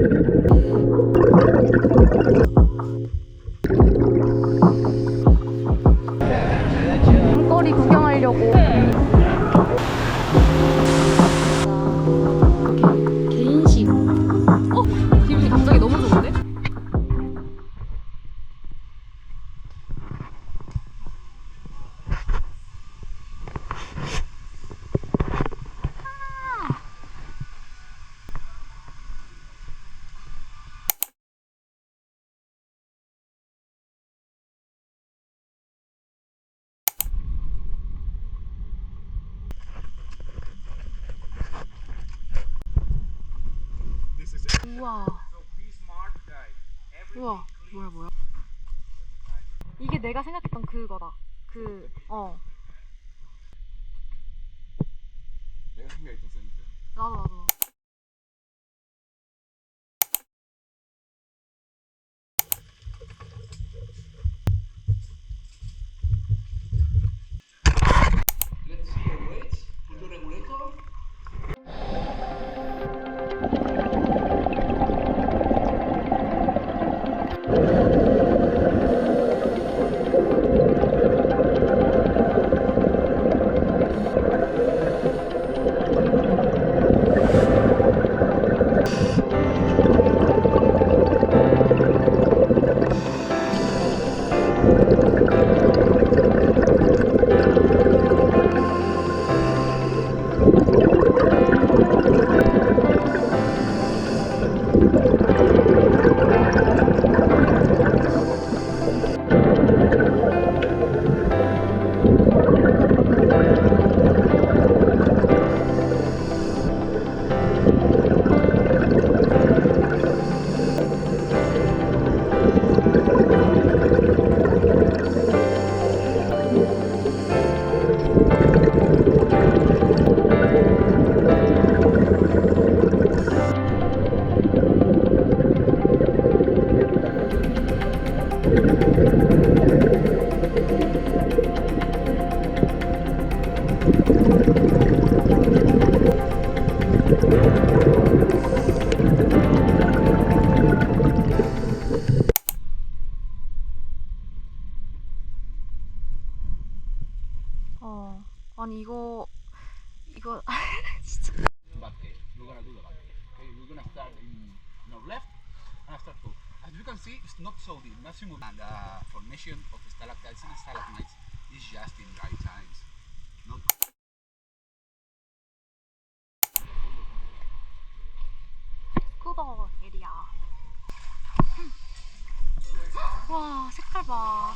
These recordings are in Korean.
Thank you. 우와. 우와. 뭐야 뭐야. 이게 내가 생각했던 그거다. 그 어. 내가 생각했던 센터. 나도 나도. 아니 이거 이거 the to. As you can see, it's not so deep. Maximum and the formation of stalactites and stalagmites is just in dry times. Not 스쿠버 에리아. 와 색깔 봐.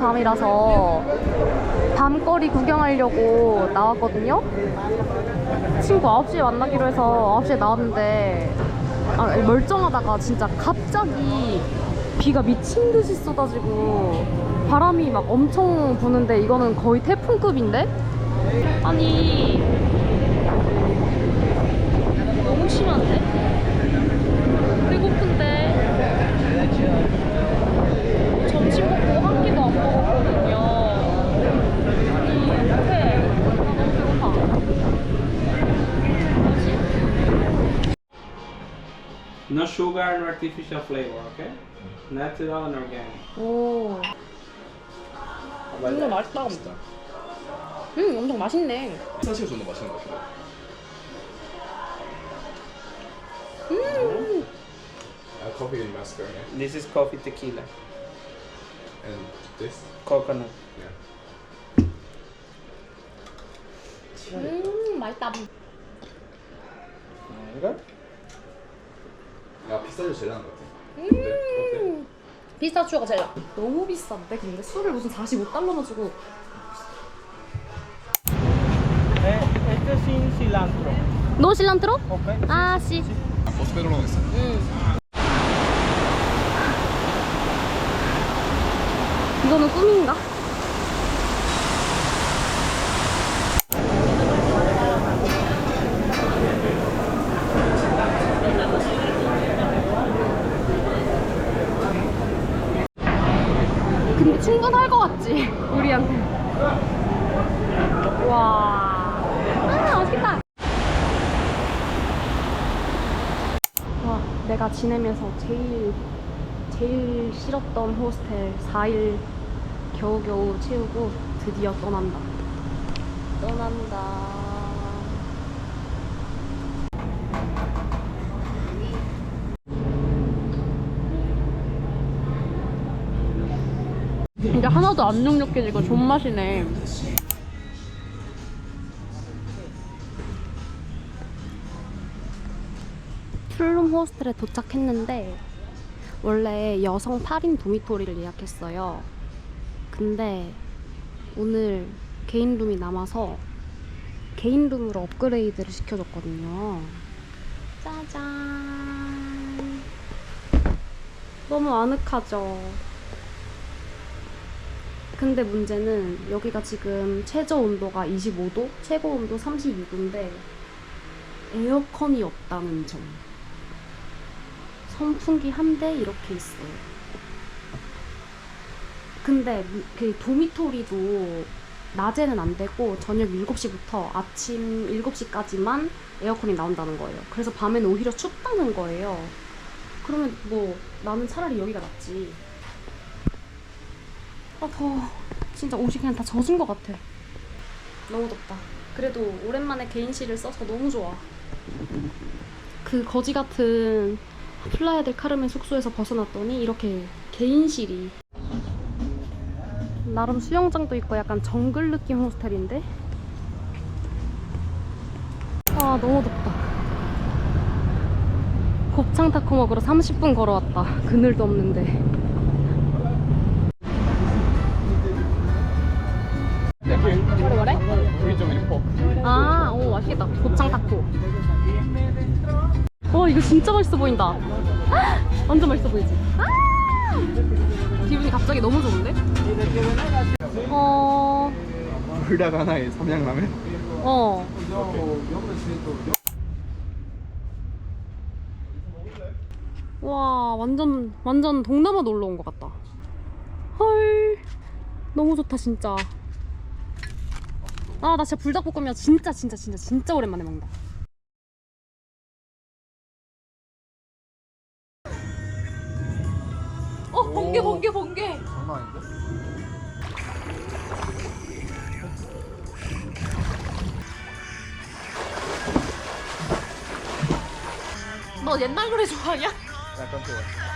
밤이라서 밤거리 구경하려고 나왔거든요. 친구 9시에 만나기로 해서 9시에 나왔는데 아, 멀쩡하다가 진짜 갑자기 비가 미친 듯이 쏟아지고 바람이 막 엄청 부는데 이거는 거의 태풍급인데? 아니 No sugar, no artificial flavor, okay? Natural and organic. 오. How about that? 맛있다. 음, 엄청 맛있네. 사실 존나 맛있는 것 같아요. 음. Uh, coffee and mascara. This is coffee tequila, And this? coconut. Yeah. 음, 맛있다. There you go. 야, 피스타치오 제일 나은 것 같아. 어때? 어때? 음. 피스타치오가 제일 나. 너무 비싼데 근데 술을 무슨 45달러나 주고 Este es sin cilantro. 노 실란트로? Okay. 아 씨. 포스페로로 있어. 음. 이거는 꿈인가? 근데 충분할 것 우리한테 와 아, 맛있겠다 와, 내가 지내면서 제일 제일 싫었던 호스텔 4일 겨우겨우 채우고 드디어 떠난다. 떠난다. 이게 하나도 안 눅눅해지고 존맛이네. 플룸 호스텔에 도착했는데 원래 여성 8인 도미토리를 예약했어요. 근데 오늘 개인 룸이 남아서 개인 룸으로 업그레이드를 시켜줬거든요. 짜잔. 너무 아늑하죠. 근데 문제는 여기가 지금 최저 온도가 25도, 최고 온도 32도인데 에어컨이 없다는 점. 선풍기 한 대 이렇게 있어요. 근데 무- 그 도미토리도 낮에는 안 되고 저녁 7시부터 아침 7시까지만 에어컨이 나온다는 거예요. 그래서 밤에는 오히려 춥다는 거예요. 그러면 뭐 나는 차라리 여기가 낫지. 아 더워. 진짜 옷이 그냥 다 젖은 것 같아. 너무 덥다. 그래도 오랜만에 개인실을 써서 너무 좋아. 그 거지 같은 플라야 델 카르멘 숙소에서 벗어났더니 이렇게 개인실이 나름 수영장도 있고 약간 정글 느낌 호스텔인데 아 너무 덥다 곱창 타코 먹으러 30분 걸어왔다 그늘도 없는데 이거 진짜 맛있어 보인다. 헉, 완전 맛있어 보이지? 아! 기분이 갑자기 너무 좋은데? 어, 불닭 하나에 삼양라면? 어. 와 완전 완전 동남아 놀러 온 것 같다. 헐, 너무 좋다 진짜. 아 나 진짜 불닭볶음면 진짜 진짜 진짜 진짜 오랜만에 먹는다. 번개 번개 번개. 장난 아닌데? 너 옛날 노래 좋아하냐? 약간 좋아.